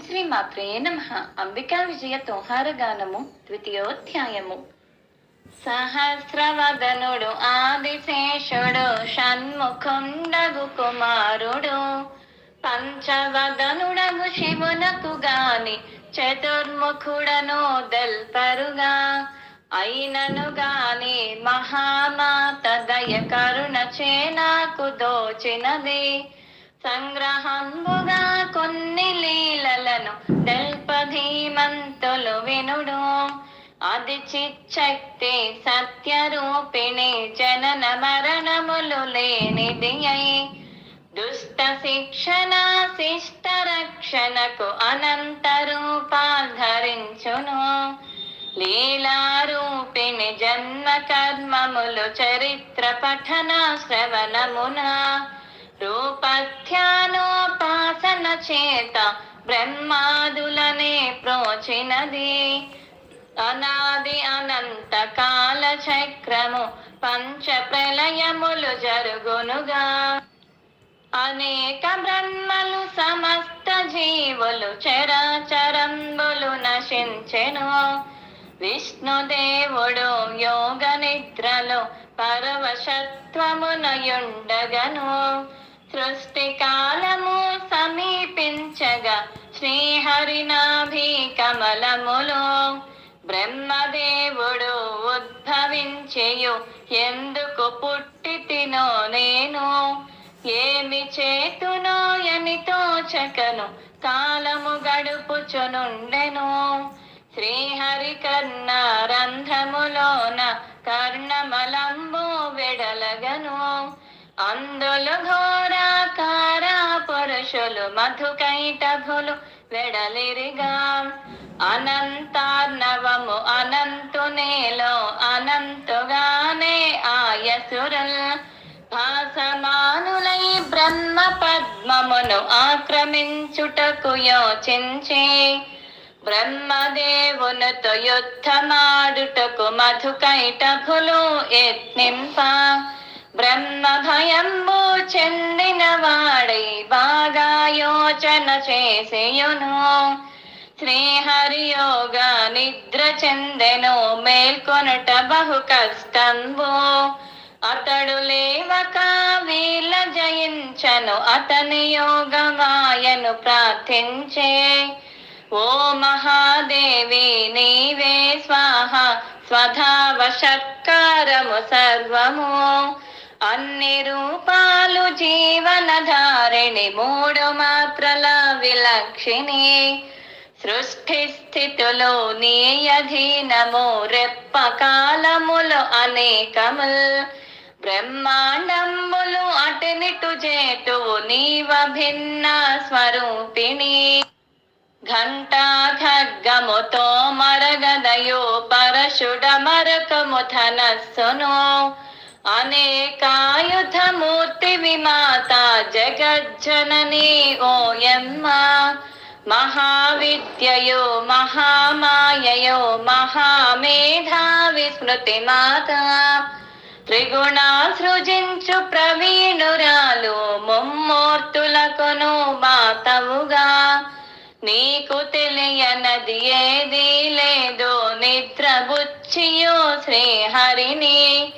శ్రీ మాత్రే నమ. అంబికా విజయ తోహార గానము ద్వితీయోధ్యాయము. సహస్రవదనుడు ఆదిశేషుడు షణ్ముఖుండగు కుమారుడు. పంచవదనుడగు శివునకు గాని చతుర్ముఖుడను దల్పరుగా. అయినను గాని మహామాత దయ కరుణ చేనాకు దోచినది. సంగ్రహంబుగా కొన్ని లీలలను దల్పధీమంతులు వినుడు అది చిచ్చక్తి సత్యరూపిణి జనన మరణములు లేనిది అయి దుష్ట శిక్షణ శిష్ట రక్షణకు అనంత రూపాధరించును లీలారూపిణి జన్మ కర్మములు చరిత్ర పఠన శ్రవణమున. చేత బ్రహ్మాదులనే ప్రోచినది. అనాది అనంత కాల చక్రము పంచ ప్రళయములు జరుగునుగా. అనేక బ్రహ్మలు సమస్త జీవులు చరాచరంబులు నశించెను. విష్ణుదేవుడు యోగ నిద్రలో పరవశత్వమునయుండగను. సృష్టి కాలము శ్రీహరినాభి కమలములో బ్రహ్మదేవుడు ఉద్భవించేయు. ఎందుకు పుట్టితినో నేను? ఏమి చేతునో ఎనితో తోచకను. కాలము గడుపుచునుండెను. శ్రీహరి కర్ణ రంధ్రములోన కర్ణమలంబు వెడలగను. అందులు ఘోరాకార పురుషులు మధుకైటభులు వెడలిరిగా. అనంతార్ణవము అనంతునేలో అనంతుగానే ఆయసురల్. భాసమానులై బ్రహ్మ పద్మమును ఆక్రమించుటకు యోచించి బ్రహ్మదేవునితో యుద్ధమాడుటకు మధుకైటభులు యత్నింప. బ్రహ్మభయంబు చెందిన వాడై బాగా యోచన చేసేయును. శ్రీహరి యోగ నిద్ర చెందెను మేల్కొనుట బహు కష్టంబు. అతడు లేవక వీళ్ళ జయించను అతని యోగమాయను ప్రార్థించే. ఓ మహాదేవి నీవే స్వాహ స్వధావశత్కారము సర్వము. అన్ని రూపాలు జీవనధారిణి మూడు మాత్రల విలక్షిణి. సృష్టి స్థితులు నీ అధీనము రెప్ప కాలములు అనేకముల్. బ్రహ్మాండములు అటునిటు చేతువు నీవ భిన్న స్వరూపిణి. ఘంటా ఖడ్గముతో మరగదయో పరశుడ మరకము ధనస్సును. అనేకాయుధమూర్తి విమాత జగజ్జనని ఓయమ్మ. మహావిద్యయో మహామాయయో మహామేధావి స్మృతి మాత త్రిగుణ సృజించు ప్రవీణురాలు ముమ్మూర్తులకును మాతవుగా. నీకు తెలియనది ఏదీ లేదు నిద్రబుచ్చియో శ్రీహరిని.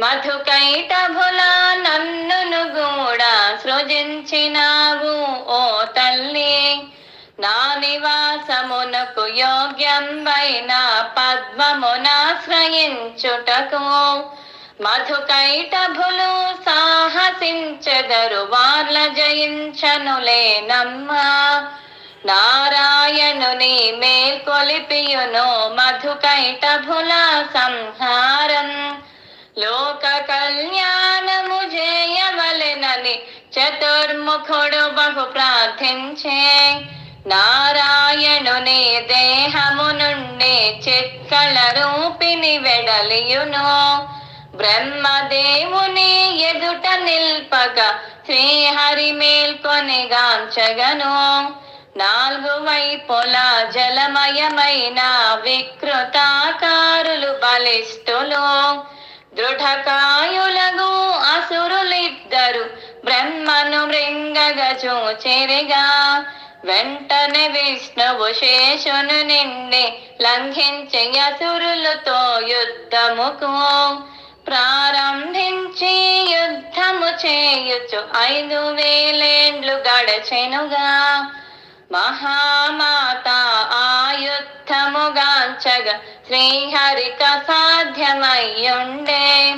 మధుకైట మధుకైటభుల నన్నును కూడా సృజించినావు ఓ తల్లి. నా నివాసమునకు యోగ్యంబైన పద్మమునాశ్రయించుటకు. మధుకైటభులు సాహసించెదరు వార్ల జయించనులేనమ్మా నారాయణుని మేల్కొలిపియును మధుకైటభుల సంహారం. లోక కళ్యాణము చేయవలెనని చతుర్ముఖుడు బహు ప్రార్థించే. నారాయణుని దేహము నుండి చిక్కల రూపిని వెడలియును. బ్రహ్మదేవుని ఎదుట నిల్పక శ్రీహరి మేల్కొని గాంచగను. నాలుగు వైపుల జలమయమైన వికృతాకారులు బలిష్ఠులు. దృఢకాయులగు అసురులిద్దరు బ్రహ్మను మృంగగ చూచెరిగా. వెంటనే విష్ణువు శేషును నిండి లంఘించి అసురులతో యుద్ధముకు ప్రారంభించి యుద్ధము చేయుచు ఐదు వేలేండ్లు గడచెనుగా. మహామాత ఆ శ్రీహరిక సాధ్యమయ్యుండే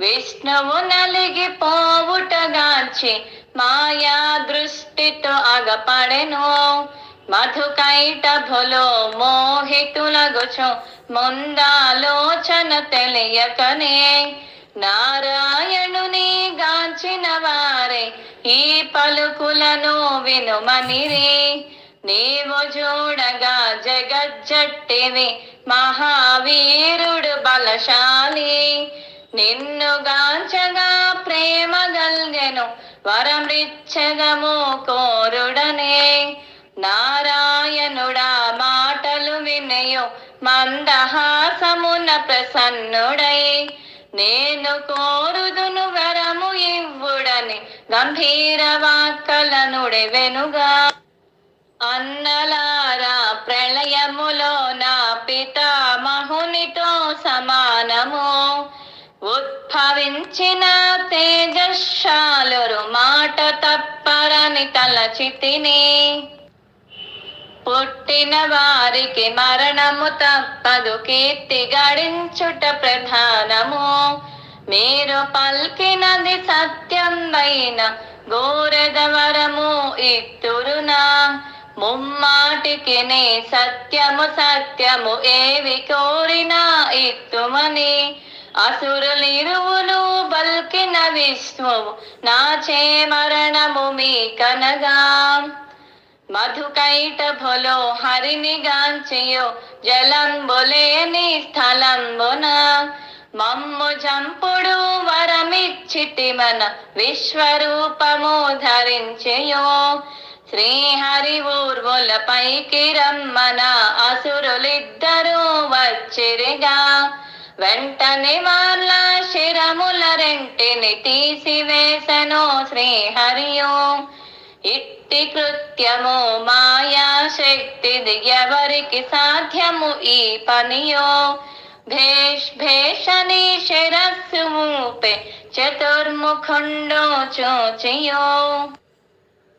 విష్ణువు నలిగి పోవుటగాంచి మాయా దృష్టితో అగపడెను. మధుకైటభులో మోహితులగుచు ముందాలోచన తెలియకనే. నారాయణుని గాంచిన వారే ఈ పలుకులను వినుమనిరి. నీవు చూడగా జగజ్జట్టివి మహావీరుడు బలశాలి. నిన్ను గాంచగా ప్రేమ గల్గెను వరమృచ్చగము కోరుడనే నారాయణుడా మాటలు వినయు మందహాసమున ప్రసన్నుడ. నేను కోరుదును వరము ఇవ్వుడని గంభీర వాక్కలనుడి వెనుగా. అన్నలారా ప్రళయములో నా పితామహునితో సమానము. ఉద్భవించిన తేజశాలురు మాట తప్పరని తలచితిని. పుట్టిన వారికి మరణము తప్పదు. కీర్తి గడించుట ప్రధానము. మీరు పల్కినది సత్యమైన గోరదవరము ఇత్తురునా. ముమ్మాటికి నీ సత్యము సత్యము ఏవి కోరినా ఇత్తుమని. అసురులిరువులు బల్కిన విష్ణువు నాచే మరణము మీ కనగా. మధుకైటభులో హరిని గాంచియో స్థలం బొన మమ్ము జంపుడు వరమిచ్చిటి మన విశ్వరూపము ధరించయో శ్రీహరి ఊర్వుల పైకి రమ్మన అసురులిద్దరూ వచ్చిరిగా వెంటనే వాళ్ళ శిరముల రెంటిని తీసివేసను శ్రీహరియో ఇట్టి కృత్యము మాయా శక్తిది ఎవరికి సాధ్యము ఈ పనియో? భేష్ భేషని శిరస్సుపే చతుర్ముఖుండో చూచియో.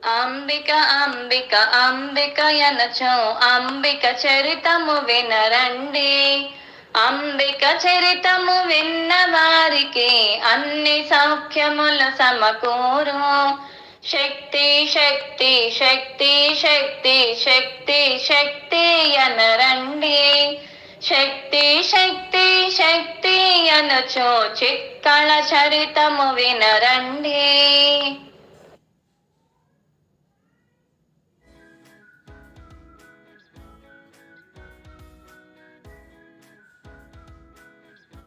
అంబిక అంబిక అంబిక ఎనచో అంబిక చరితము వినరండి. అంబిక చరితము విన్న వారికి అన్ని సౌఖ్యముల సమకూరు. శక్తి శక్తి శక్తి శక్తి శక్తి శక్తి అనరండి. శక్తి శక్తి శక్తి అనచో చిక్కల చరితము వినరండి.